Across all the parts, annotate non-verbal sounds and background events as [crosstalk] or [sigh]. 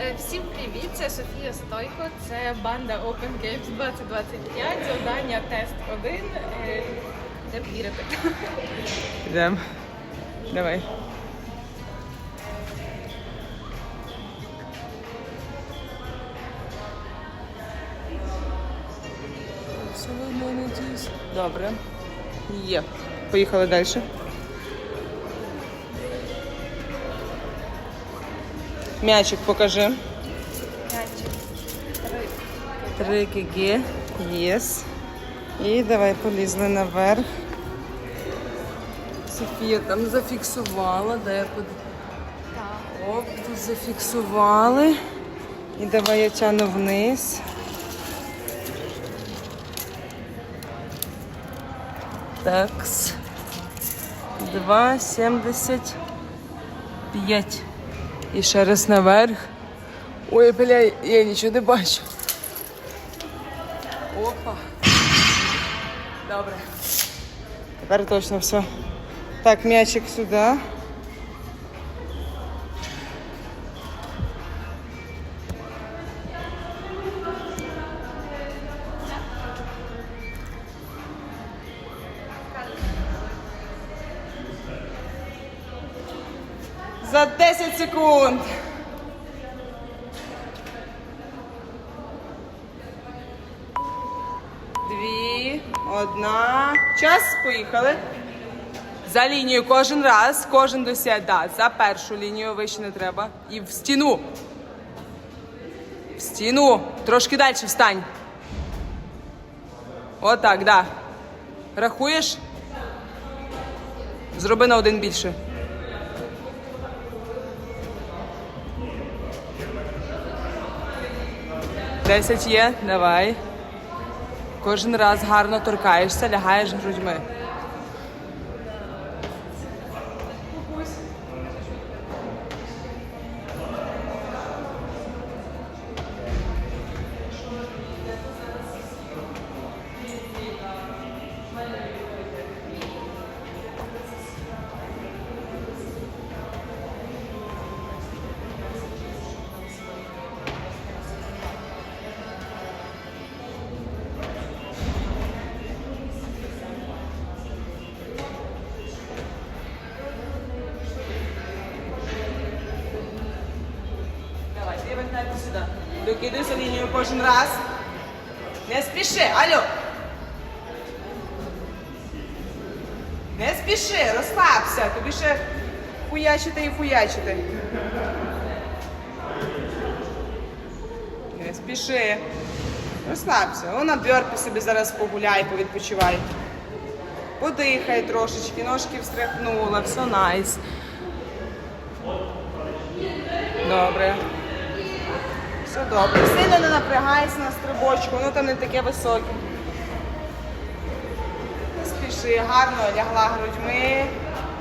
Е, Всім привіт! Це Софія Стойко. Це банда Open Games 2025. Завдання тест 1. Е, Де вірити. Йдемо. Давай. Добре. Є. Поїхали далі. М'ячик покажи. Три ГГ. Єс. І давай полізли наверх. Софія там зафіксувала, де я под... Оп, тут зафіксували. І давай я тяну вниз. Такс. 2,75. І ще раз наверх. Ой, бля, я нічого не бачу. Опа. Добре. Тепер точно все. Так, м'ячик сюди. За 10 секунд. Дві, одна. Час, поїхали. За лінію кожен раз, кожен досяг. Да, за першу лінію вище не треба. І в стіну. В стіну. Трошки далі встань. Отак, да. Рахуєш? Зроби на один більше. Десять є, давай. Кожен раз гарно торкаєшся, лягаєш грудьми. Докидуйся лінію кожен раз. Не спіши, алло. Не спіши, розслабся. Тобі ще хуячити і хуячити. Не спіши. Розслабся. Вона бьорпі собі зараз погуляй, повідпочивай. Подихай трошечки, ножки встряхнула, все найс. Добре. Все добре. Сильно не напрягайся на стрибочку, воно там не таке високе. Не спіши, гарно лягла грудьми.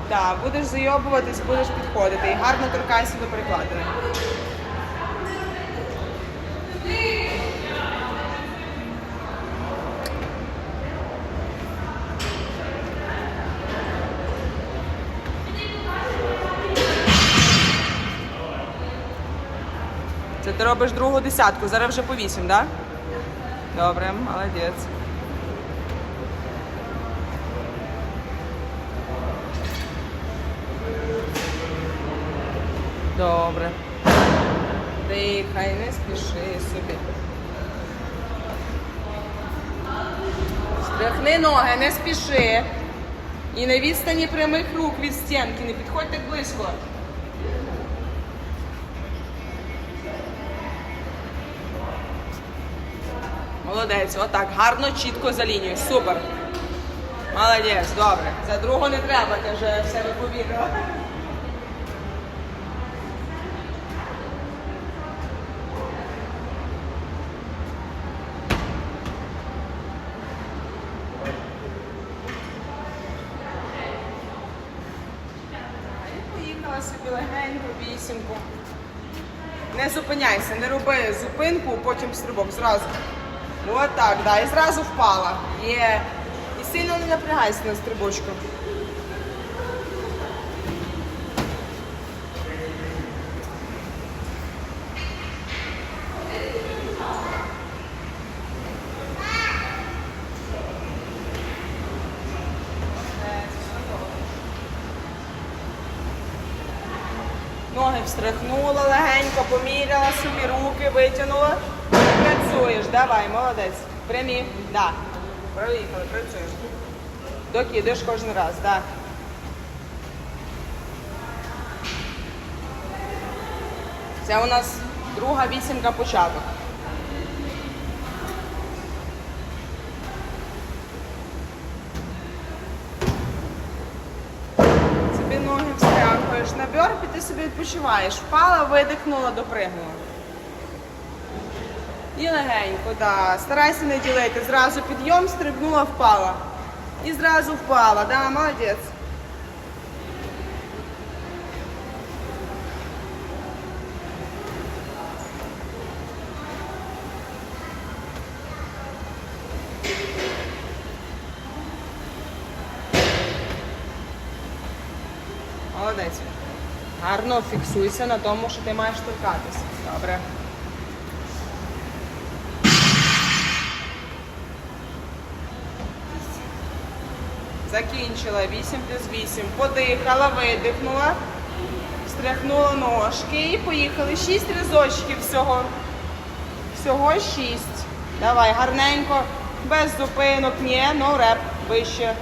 Да, будеш зайобуватись, будеш підходити. І гарно торкайся до перекладини. Ти робиш другу десятку, зараз вже по вісім, так? Да? Добре, молодець. Добре. Дихай, не спіши собі. Стряхни ноги, не спіши. І на відстані прямих рук від стінки, не підходь так близько. Молодець, отак, гарно, чітко за лінію. Супер. Молодець, добре. За другу не треба, ти вже в себе повірила. Собі легенько, вісімку. Не зупиняйся, не роби зупинку, потім стрибок зразу. Ну, вот так, да. І зразу впала. Є. І сильно не напрягайся на стрибочку. Ноги встряхнула легенько, поміряла собі, руки витягнула. Працюєш, давай, молодець. Прямі, да. Проїхали, працюєш. Докидиш кожен раз, да. Це у нас друга вісімка початок. Собі ноги встряхуєш на бьорпі, ти собі відпочиваєш. Впала, видихнула, допригнула. І легенько, да. Старайся не ділити. Зразу підйом, стрибнула, впала. І зразу впала, да, молодець. Молодець. Гарно фіксуйся на тому, що ти маєш торкатися. Добре. Закінчила 8 плюс 8. Подихала, видихнула, стряхнула ножки і поїхали. 6 разочків всього. Всього 6. Давай, гарненько, без зупинок. Ні, no реп. Вище.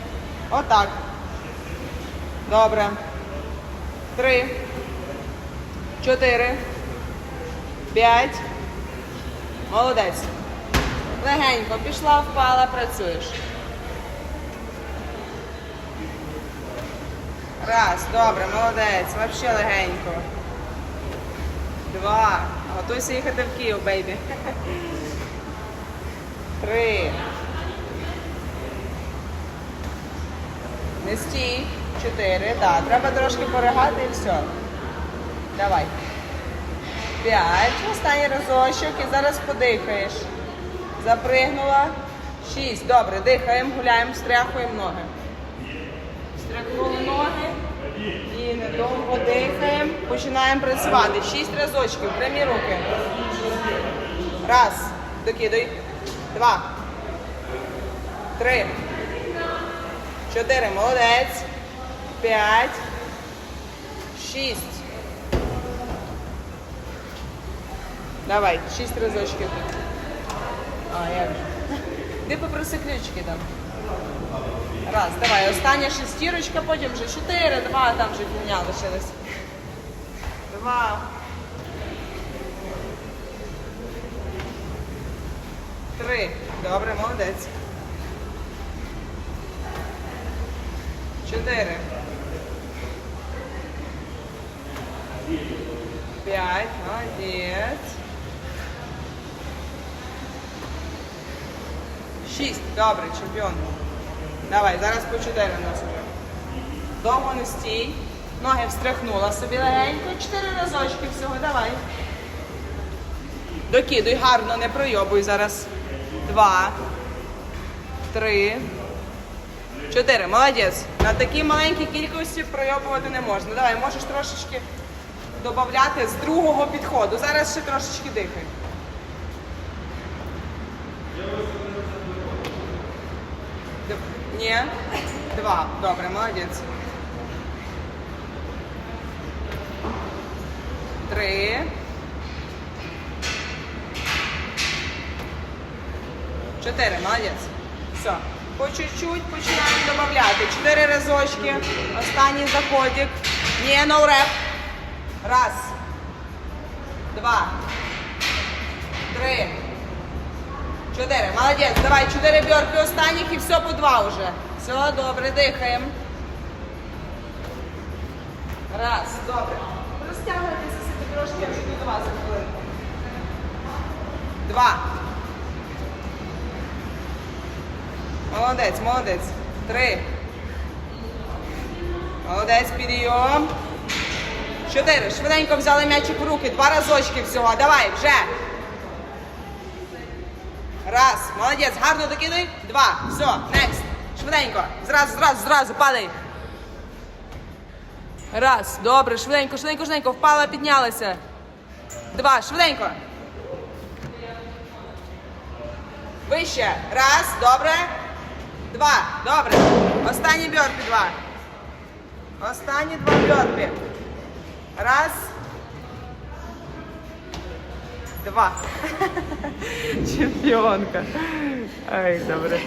Отак. Добре. Три. Чотири. П'ять. Молодець. Легенько пішла, впала, працюєш. Раз, добре, молодець. Вообще легенько. Два. Готуйся їхати в Київ, бейбі. [laughs] Три. Не стій. Чотири. Так, треба трошки поригати і все. Давай. П'ять. Останній разочок і зараз подихаєш. Запригнула. Шість. Добре, дихаємо, гуляємо, стряхуємо ноги. Стряхнули ноги. І недовго дихаємо. Починаємо працювати. Шість разочків. Прямі руки. Раз. Докидуй. Два. Три. Чотири. Молодець. П'ять. Шість. Давай, шість разочків. А, як. Де попроси ключики там. Раз, давай, остання шестірочка, потім вже чотири, два, там вже фігня лишилась. Два. Три. Добре, молодець. Чотири. П'ять. Молодець. Шість. Добре, чемпіон. Давай, зараз по чотири у нас уже. Довго не стій. Ноги встряхнула собі легенько. Чотири разочки всього. Давай. Докидуй гарно, не пройобуй зараз. Два. Три. Чотири. Молодець. На такій маленькій кількості пройобувати не можна. Давай, можеш трошечки додати з другого підходу. Зараз ще трошечки дихай. Ні. Два. Добре, молодець. Три. Чотири, молодець. Все. По чуть-чуть починаємо додати. Чотири разочки. Останній заходик. Ні, no реп. Раз. Два. Три. Чотири. Молодець. Давай, чотири бьорки останніх і все по два вже. Все, добре, дихаємо. Раз, добре. Розтягуйтеся собі трошки, я вже до вас за хвилинку. Два. Молодець, молодець. Три. Молодець, підйом. Чотири. Швиденько взяли м'ячик в руки. Два разочки всього. Давай, вже. Раз. Молодець. Гарно докидуй. Два. Все. Next. Швиденько. Зразу, зразу, зразу. Падай. Раз. Добре. Швиденько, швиденько, швиденько. Впала, піднялася. Два. Швиденько. Вище. Раз. Добре. Два. Добре. Останні бьорпі. Два. Останні два бьорпі. Раз. Два. Чемпіонка. Ай, добре.